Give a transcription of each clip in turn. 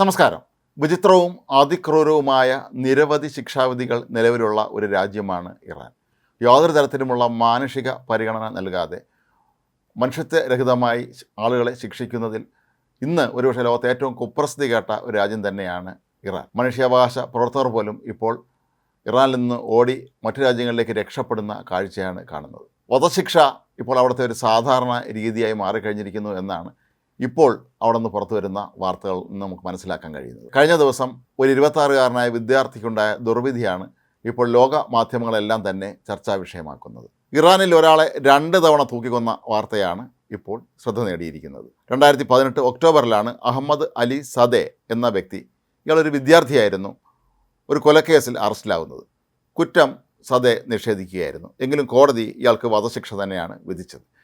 നമസ്കാരം. വിചിത്രവും അതിക്രൂരവുമായ നിരവധി ശിക്ഷാവിധികൾ നിലവിലുള്ള ഒരു രാജ്യമാണ് ഇറാൻ. യാതൊരു തരത്തിലുമുള്ള മാനുഷിക പരിഗണന നൽകാതെ മനുഷ്യത്വരഹിതമായി ആളുകളെ ശിക്ഷിക്കുന്നതിൽ ഇന്ന് ഒരുപക്ഷെ ലോകത്തെ ഏറ്റവും കുപ്രസിദ്ധി കേട്ട ഒരു രാജ്യം തന്നെയാണ് ഇറാൻ. മനുഷ്യാവകാശ പ്രവർത്തകർ പോലും ഇപ്പോൾ ഇറാനിൽ നിന്ന് ഓടി മറ്റു രാജ്യങ്ങളിലേക്ക് രക്ഷപ്പെടുന്ന കാഴ്ചയാണ് കാണുന്നത്. വധശിക്ഷ ഇപ്പോൾ അവിടുത്തെ ഒരു സാധാരണ രീതിയായി മാറിക്കഴിഞ്ഞിരിക്കുന്നു എന്നാണ് ഇപ്പോൾ അവിടെ നിന്ന് പുറത്തു വരുന്ന വാർത്തകൾ നമുക്ക് മനസ്സിലാക്കാൻ കഴിയുന്നത്. കഴിഞ്ഞ ദിവസം ഒരു ഇരുപത്താറുകാരനായ വിദ്യാർത്ഥിക്കുണ്ടായ ദുർവിധിയാണ് ഇപ്പോൾ ലോക മാധ്യമങ്ങളെല്ലാം തന്നെ ചർച്ചാ വിഷയമാക്കുന്നത്. ഇറാനിൽ ഒരാളെ രണ്ട് തവണ തൂക്കിക്കൊന്ന വാർത്തയാണ് ഇപ്പോൾ ശ്രദ്ധ നേടിയിരിക്കുന്നത്. രണ്ടായിരത്തി പതിനെട്ട് ഒക്ടോബറിലാണ് അഹമ്മദ് അലി സദേ എന്ന വ്യക്തി ഇയാളൊരു വിദ്യാർത്ഥിയായിരുന്നു ഒരു കൊലക്കേസിൽ അറസ്റ്റിലാവുന്നത്. കുറ്റം സദേ നിഷേധിക്കുകയായിരുന്നു. എങ്കിലും കോടതി ഇയാൾക്ക് വധശിക്ഷ തന്നെയാണ് വിധിച്ചത്.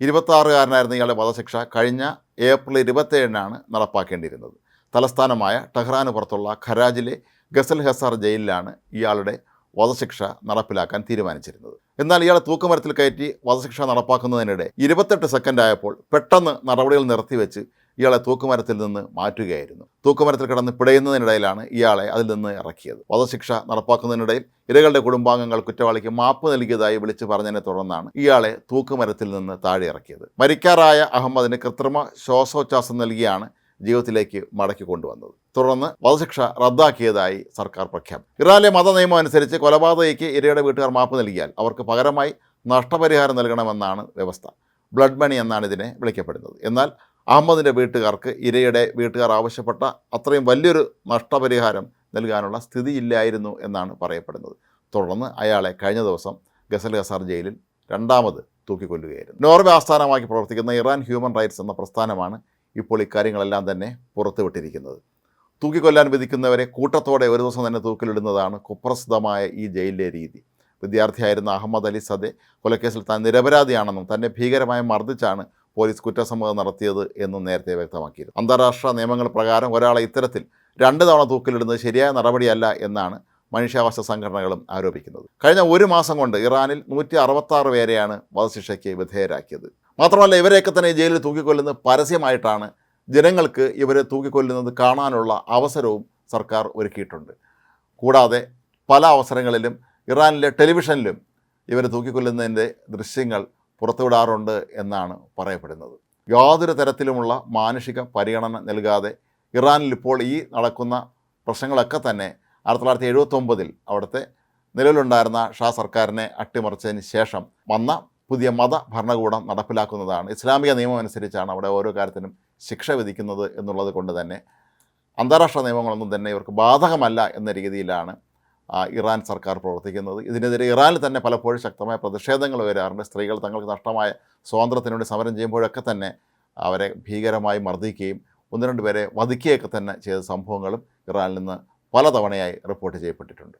ഇരുപത്താറുകാരനായിരുന്ന ഇയാളുടെ വധശിക്ഷ കഴിഞ്ഞ ഏപ്രിൽ ഇരുപത്തേഴിനാണ് നടപ്പാക്കേണ്ടിയിരുന്നത്. തലസ്ഥാനമായ ടെഹ്റാന് പുറത്തുള്ള ഖരാജിലെ ഗസൽ ഹസാർ ജയിലിലാണ് ഇയാളുടെ വധശിക്ഷ നടപ്പിലാക്കാൻ തീരുമാനിച്ചിരുന്നത്. എന്നാൽ ഇയാളെ തൂക്കുമരത്തിൽ കയറ്റി വധശിക്ഷ നടപ്പാക്കുന്നതിനിടെ ഇരുപത്തെട്ട് സെക്കൻഡ് ആയപ്പോൾ പെട്ടെന്ന് നടപടികൾ നിർത്തിവെച്ച് ഇയാളെ തൂക്കുമരത്തിൽ നിന്ന് മാറ്റുകയായിരുന്നു. തൂക്കുമരത്തിൽ കിടന്ന് പിടയുന്നതിനിടയിലാണ് ഇയാളെ അതിൽ നിന്ന് ഇറക്കിയത്. വധശിക്ഷ നടപ്പാക്കുന്നതിനിടയിൽ ഇരകളുടെ കുടുംബാംഗങ്ങൾ കുറ്റവാളിക്ക് മാപ്പ് നൽകിയതായി വിളിച്ചു പറഞ്ഞതിനെ തുടർന്നാണ് ഇയാളെ തൂക്കുമരത്തിൽ നിന്ന് താഴെ ഇറക്കിയത്. മരിക്കാറായ അഹമ്മദിന് കൃത്രിമ ശ്വാസോച്ഛ്വാസം നൽകിയാണ് ജീവിതത്തിലേക്ക് മടക്കി കൊണ്ടുവന്നത്. തുടർന്ന് വധശിക്ഷ റദ്ദാക്കിയതായി സർക്കാർ പ്രഖ്യാപനം. ഇറാനിലെ മത നിയമം അനുസരിച്ച് കൊലപാതകയ്ക്ക് ഇരയുടെ വീട്ടുകാർ മാപ്പ് നൽകിയാൽ അവർക്ക് പകരമായി നഷ്ടപരിഹാരം നൽകണമെന്നാണ് വ്യവസ്ഥ. ബ്ലഡ് മണി എന്നാണ് ഇതിനെ വിളിക്കപ്പെടുന്നത്. എന്നാൽ അഹമ്മദിന്റെ വീട്ടുകാർക്ക് ഇരയുടെ വീട്ടുകാർ ആവശ്യപ്പെട്ട അത്രയും വലിയൊരു നഷ്ടപരിഹാരം നൽകാനുള്ള സ്ഥിതിയില്ലായിരുന്നു എന്നാണ് പറയപ്പെടുന്നത്. തുടർന്ന് അയാളെ കഴിഞ്ഞ ദിവസം ഗസൽ ഗസാർ ജയിലിൽ രണ്ടാമത് തൂക്കിക്കൊല്ലുകയായിരുന്നു. നോർവേ ആസ്ഥാനമാക്കി പ്രവർത്തിക്കുന്ന ഇറാൻ ഹ്യൂമൻ റൈറ്റ്സ് എന്ന പ്രസ്ഥാനമാണ് ഇപ്പോൾ ഇക്കാര്യങ്ങളെല്ലാം തന്നെ പുറത്തുവിട്ടിരിക്കുന്നത്. തൂക്കിക്കൊല്ലാൻ വിധിക്കുന്നവരെ കൂട്ടത്തോടെ ഒരു ദിവസം തന്നെ തൂക്കിലിടുന്നതാണ് കുപ്രസിദ്ധമായ ഈ ജയിലിലെ രീതി. വിദ്യാർത്ഥിയായിരുന്ന അഹമ്മദ് അലി സദെ കൊലക്കേസിൽ താൻ നിരപരാധിയാണെന്നും തന്നെ ഭീകരമായി മർദ്ദിച്ചാണ് പോലീസ് കുറ്റസമ്മതം നടത്തിയത് എന്നും നേരത്തെ വ്യക്തമാക്കിയിരുന്നു. അന്താരാഷ്ട്ര നിയമങ്ങൾ പ്രകാരം ഒരാളെ ഇത്തരത്തിൽ രണ്ട് തവണ തൂക്കിലിടുന്നത് ശരിയായ നടപടിയല്ല എന്നാണ് മനുഷ്യാവകാശ സംഘടനകളും ആരോപിക്കുന്നത്. കഴിഞ്ഞ ഒരു മാസം കൊണ്ട് ഇറാനിൽ നൂറ്റി അറുപത്താറ് പേരെയാണ് വധശിക്ഷയ്ക്ക് വിധേയരാക്കിയത്. മാത്രമല്ല ഇവരെയൊക്കെ തന്നെ ജയിലിൽ തൂക്കിക്കൊല്ലുന്നത് പരസ്യമായിട്ടാണ് ജനങ്ങൾക്ക് ഇവരെ തൂക്കിക്കൊല്ലുന്നത് കാണാനുള്ള അവസരവും സർക്കാർ ഒരുക്കിയിട്ടുണ്ട്. കൂടാതെ പല അവസരങ്ങളിലും ഇറാനിലെ ടെലിവിഷനിലും ഇവരെ തൂക്കിക്കൊല്ലുന്നതിന്റെ ദൃശ്യങ്ങൾ പുറത്തുവിടാറുണ്ട് എന്നാണ് പറയപ്പെടുന്നത്. യാതൊരു തരത്തിലുമുള്ള മാനുഷിക പരിഗണന നൽകാതെ ഇറാനിൽ ഇപ്പോൾ ഈ നടക്കുന്ന പ്രശ്നങ്ങളൊക്കെ തന്നെ ആയിരത്തി തൊള്ളായിരത്തി എഴുപത്തൊമ്പതിൽ അവിടുത്തെ നിലവിലുണ്ടായിരുന്ന ഷാ സർക്കാരിനെ അട്ടിമറിച്ചതിന് ശേഷം വന്ന പുതിയ മത ഭരണകൂടം നടപ്പിലാക്കുന്നതാണ്. ഇസ്ലാമിക നിയമം അനുസരിച്ചാണ് അവിടെ ഓരോ കാര്യത്തിനും ശിക്ഷ വിധിക്കുന്നത് എന്നുള്ളത് കൊണ്ട് തന്നെ അന്താരാഷ്ട്ര നിയമങ്ങളൊന്നും തന്നെ ഇവർക്ക് ബാധകമല്ല എന്ന രീതിയിലാണ് ഇറാൻ സർക്കാർ പ്രവർത്തിക്കുന്നത്. ഇതിനെതിരെ ഇറാനിൽ തന്നെ പലപ്പോഴും ശക്തമായ പ്രതിഷേധങ്ങൾ വരാറുണ്ട്. സ്ത്രീകൾ തങ്ങൾക്ക് നഷ്ടമായ സ്വാതന്ത്ര്യത്തിനുവേണ്ടി സമരം ചെയ്യുമ്പോഴൊക്കെ തന്നെ അവരെ ഭീകരമായി മർദ്ദിക്കുകയും ഒന്ന് രണ്ട് പേരെ വധിക്കുകയൊക്കെ തന്നെ ചെയ്ത സംഭവങ്ങളും ഇറാനിൽ നിന്ന് പലതവണയായി റിപ്പോർട്ട് ചെയ്യപ്പെട്ടിട്ടുണ്ട്.